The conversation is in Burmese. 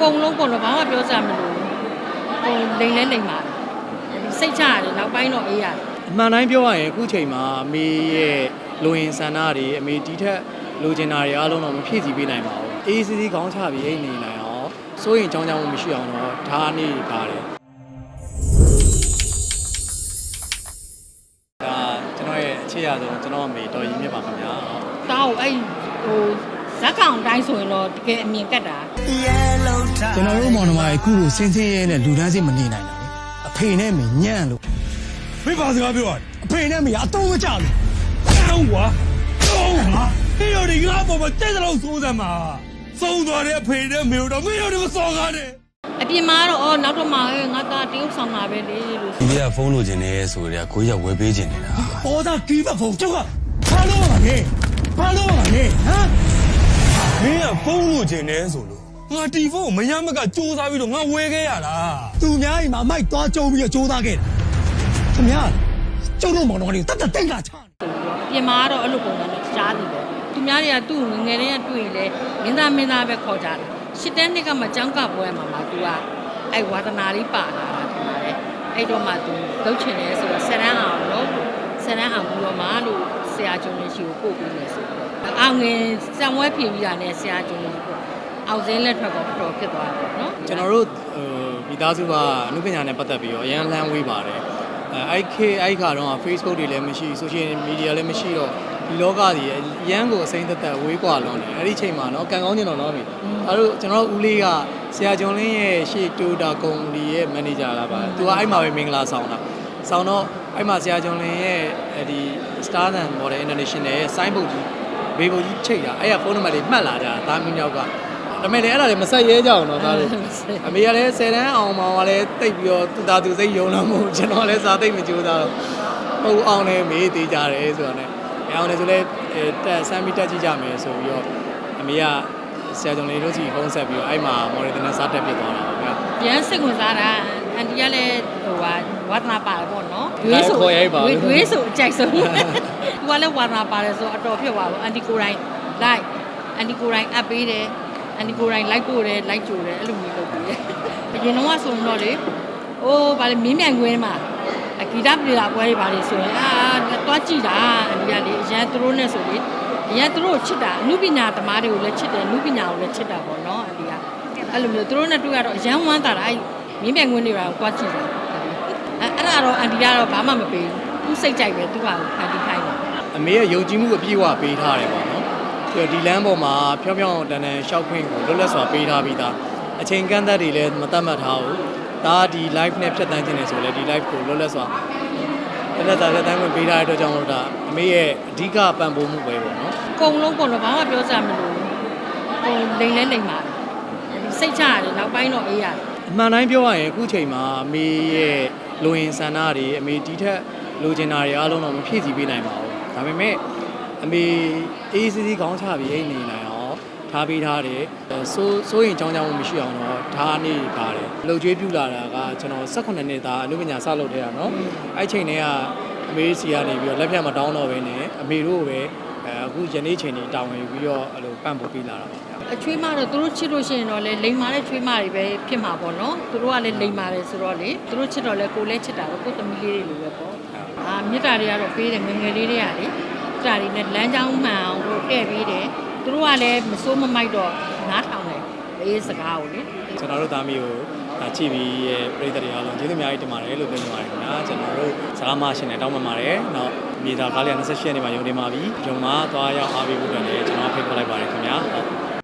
ကုံလုံးပေါ့နော်ဘာမှပြောစရာမလိုဘူးကုံလိမ်လဲလိမ်ပါတယ်ဒီစိတ်ချရတယ်နောက်ပိုင်းတော့အေးရတယ်အမှန်တိုင်းပြောရရင်အခုချိန်မှာအမေရဲ့လိုရင်ဆန္ဒတွေအမေဒီထက်လိုချင်တာတွေအားလုံးတော့မဖြည့်ဆည်းပေးနိုင်ပါဘူးအေးအေးဆေးဆေးခေါင်းချပြီးအိတ်နေနိုင်အောင်စိုးရင်ကြောင်းကြောင်းမရှိအောင်တော့ဒါအနေပါတယ်ဒါကျွန်တော်ရဲ့အခြေရဆုံးကျွန်တော်အမေတော်ရင်မြတ်ပါခင်ဗျာတောက်အဲ့ဟို ဇက်ကောင်တိုင်းဆိုရင်တော့တကယ်အမြင်ကတ်တာကျွန်တော်တို့မောင်နှမရဲ့ခုလိုစင်းစင်းရဲနဲ့လူတန်းစစ်မနေနိုင်တာလေအဖေနဲ့မညံ့လို့ဖေးပါစကားပြောရတယ်အဖေနဲ့မရအတော့မကြလို့ကောင်းကွာကောင်းဟာဟေးရဒီငါပေါ်မှာတဲ့တော့စိုးစမ်းမှာသုံးသွားတဲ့အဖေနဲ့မေတို့မင်းတို့မစော်ကားနဲ့အပြင်မှာတော့အော်နောက်တော့မှဟဲ့ငါသားတရုပ်ဆောင်တာပဲလေလို့ဒီကဖုန်းလိုချင်နေဆိုကြကိုကြီးကဝယ်ပေးချင်နေတာပေါ်သားကီးပါဖို့ကျောက်ကဘာလို့ပါလဲဘာလို့ပါလဲဟမ်မင်းက ဖုန်းလိုချင်နေဆိုလို့ငါတီဖုန်းကိုမရမကစူးစမ်းပြီးတော့ငါဝယ်ခဲ့ရတာ သူများအိမ်မှာမိုက်သွားကြုံပြီးတော့ကြိုးစားခဲ့တာခင်ဗျာကျုပ်တို့မောင်နှမတွေကိုတတ်တတ်တိတ်လာချ ဆိုပြီးတော့အပြင်မှာတော့အဲ့လိုပုံစံနဲ့ကြားနေတယ်သူများတွေကသူ့ကိုငယ်ငယ်လေးကတွေ့ရင်လေမင်းသားမင်းသားပဲခေါ်ကြတယ်ရှစ်တန်းနှစ်ကမှចောင်းကပွဲမှာမှာ तू ကအဲ့ဝါသနာလေးပါလာတာထင်ပါတယ်အဲ့တော့မှ तू လှုပ်ချင်တယ်ဆိုတော့ဆယ်တန်းအောင်လို့ဆယ်တန်းအောင်ပြီးတော့မှလို့ဆရာကျုံလေးရှိကိုပို့ပြီးမယ်ဆိုတော့ အောင်ငယ်စံဝဲပြင်ပြီးတာနဲ့ဆရာကျုံလေးကိုအောင်စင်းလက်ထွက်တော့တော်ဖြစ်သွားတယ်နော် ကျွန်တော်တို့ဟိုမိသားစုကအမှုပညာနဲ့ပတ်သက်ပြီးတော့အရန်လှမ်းဝေးပါတယ်အဲအဲ့ခေတ်အဲ့ခါတော့ Facebook တွေလည်းမရှိ social media လည်းမရှိတော့ဒီလောကကြီးအရန်ကိုအစိမ့်သက်သက်ဝေးกว่าလွန်တယ်အဲ့ဒီချိန်မှာเนาะကံကောင်းကျင်တော့เนาะပြီအဲ့တို့ကျွန်တော်တို့ဦးလေးကဆရာကျော်လင်းရဲ့ရှေ့တိုတာကုမ္ပဏီရဲ့ manager လာပါသူကအဲ့မှာပဲမင်္ဂလာဆောင်တာဆောင်တော့အဲ့မှာဆရာကျော်လင်းရဲ့ဒီ Star and Model International ရဲ့ sign board ကြီး ဘေးဘုတ်ကြီးချိန်တာအဲ့ကဖုန်းနံပါတ်လေးမှတ်လာကြတာဒါမင်းယောက်ကဒါပေမဲ့လည်းအဲ့ဒါလည်းမဆက်ရဲကြအောင်တော့ဒါလည်းအမေကလည်း10တန်းအောင်မောင်ကလည်းတိတ်ပြီးတော့သူသားသူစိတ်ယုံတော့မဟုတ်ကျွန်တော်လည်းစာသိတ်မကြိုးစားတော့ဟုတ်အောင်လည်းမေးသေးကြတယ်ဆိုတော့ねအဲအောင်လည်းဆိုလဲတက်ဆမ်းပြီးတက်ကြည့်ကြမယ်ဆိုပြီးတော့အမေကဆရာကျော်လေးတို့စီဖုန်းဆက်ပြီးတော့အဲ့မှာမော်ဒယ်နဲ့စားတက်ပြစ်သွားတာပါဗျာပြန်စိတ်ဝင်စားတာအန်တီကလည်းဟိုဟာဝါသနာပါတယ်ပေါ့နော်ဒါခေါ်ရိုက်ပါဒွေးဒွေးဆိုအကြိုက်ဆုံး သူကလည်းဝါသနာပါတယ်ဆိုအတော်ဖြစ်သွားပါအန်တီကိုယ်တိုင်လိုက်အန်တီကိုယ်တိုင်အပ်ပေးတယ်အန်တီကိုယ်တိုင်လိုက်ပို့တယ်လိုက်ကြိုတယ်အဲ့လိုမျိုးလုပ်ပြီးတယ်အရင်တော့ကဆိုရင်တော့လေအိုးဗာလေမင်းမြန်ခွင်းမှာအဂီတပြေလာပွဲတွေဗာလေဆိုရင်အာတော့ကြည့်တာအန်တီကလေအရန်သူတို့နဲ့ဆိုလေအရန်သူတို့ကိုချစ်တာအမှုပညာသမားတွေကိုလည်းချစ်တယ်အမှုပညာကိုလည်းချစ်တာပေါ့နော်အန်တီကအဲ့လိုမျိုးသူတို့နဲ့တွေ့ရတော့အရန်ဝမ်းတာတာအဲ့မင်းပြန်ခွင့်တွေပါကိုတွားကြည့်တာအဲ့အဲ့ဒါတော့အန်တီကတော့ဘာမှမပေးဘူးသူစိတ်ကြိုက်ပဲသူကအန်တီခိုင်းတယ် အမေရဲ့ယုံကြည်မှုအပြည့်အဝပေးထားတယ်ပေါ့နော်ပြီးတော့ဒီလမ်းပေါ်မှာဖြောင်းဖြောင်းတန်တန်ရှောက်ခွင့်ကိုလွတ်လပ်စွာပေးထားပြီးသားအချိန်ကန့်သက်တွေလည်းမတတ်မှတ်ထားဘူးဒါဒီ live နဲ့ဖြတ်တန်းခြင်းနေဆိုလဲဒီ live ကိုလွတ်လပ်စွာလက်လက်သားလက်တန်းဝင်ပေးထားတဲ့အတွက်ကြောင့်မလို့ဒါအမေရဲ့အဓိကပံ့ပိုးမှုပဲပေါ့နော်ကုံလုံးပေါ့နော်ဘာမှပြောစရာမလိုဘူးကုံလိမ်လဲလိမ်ပါတယ်ဒီစိတ်ချရတယ်နောက်ပိုင်းတော့အေးရတယ်အမှန်တိုင်းပြောရရင်အခုချိန်မှာအမေရဲ့လိုရင်ဆန္ဒတွေအမေဒီထက်လိုချင်တာတွေအားလုံးတော့မဖြည့်ဆည်းပေးနိုင်ပါဘူး ဒါပေမဲ့အမေအေးစီးစီးခေါင်းချပြီးအိတ်နေနိုင်အောင်ထားပေးထားတယ်ဆိုးဆိုးရင်ကြောင်းကြောင်းမရှိအောင်တော့ဒါနေပါတယ်လှုပ်ကြွေးပြူလာတာကကျွန်တော်18နှစ်သားအနုပညာစလုပ်တဲ့ရနော်အဲ့ချိန်တည်းကအမေစီကနေပြီးတော့လက်ဖြတ်မတောင်းတော့ဘဲနဲ့အမေတို့ပဲအခုယနေ့ချိန်ကြီးတာဝန်ယူပြီးတော့အဲ့လိုပန့်ပိုးပေးလာတာပါအချွေးမတော့သူတို့ချစ်လို့ရှိရင်တော့လေလိမ်မာတဲ့ချွေးမတွေပဲဖြစ်မှာပေါ့နော်သူတို့ကလည်းလိမ်မာတယ်ဆိုတော့လေသူတို့ချစ်တော့လေကိုလည်းချစ်တာတော့ကိုသမီးလေးတွေလိုပဲပေါ့ မြစ်တာတွေကတော့ပေးတယ်ငယ်ငယ်လေးတွေကလေမြစ်တာတွေနဲ့လမ်းကြောင်းမှန်အောင်တို့တဲ့ပေးတယ်သူတို့ကလည်းမစိုးမမိုက်တော့နားထောင်တယ်အေးစကားကိုလေကျွန်တော်တို့သားမီးကိုဒါကြည့်ပြီးရဲ့ပြည်သက်တွေအားလုံးကျေးဇူးအများကြီးတင်ပါတယ်လို့ပြောချင်ပါတယ်ခင်ဗျာကျွန်တော်တို့ဇာမရှင်နဲ့တောင်းပန်ပါတယ်နောက်မြေသားကားလေး28ရက်နေ့မှာရုံတင်ပါပြီဂျုံမှာသွားရောက်အားပေးဖို့အတွက်လည်းကျွန်တော်ဖိတ်ခေါ်လိုက်ပါတယ်ခင်ဗျာဟုတ်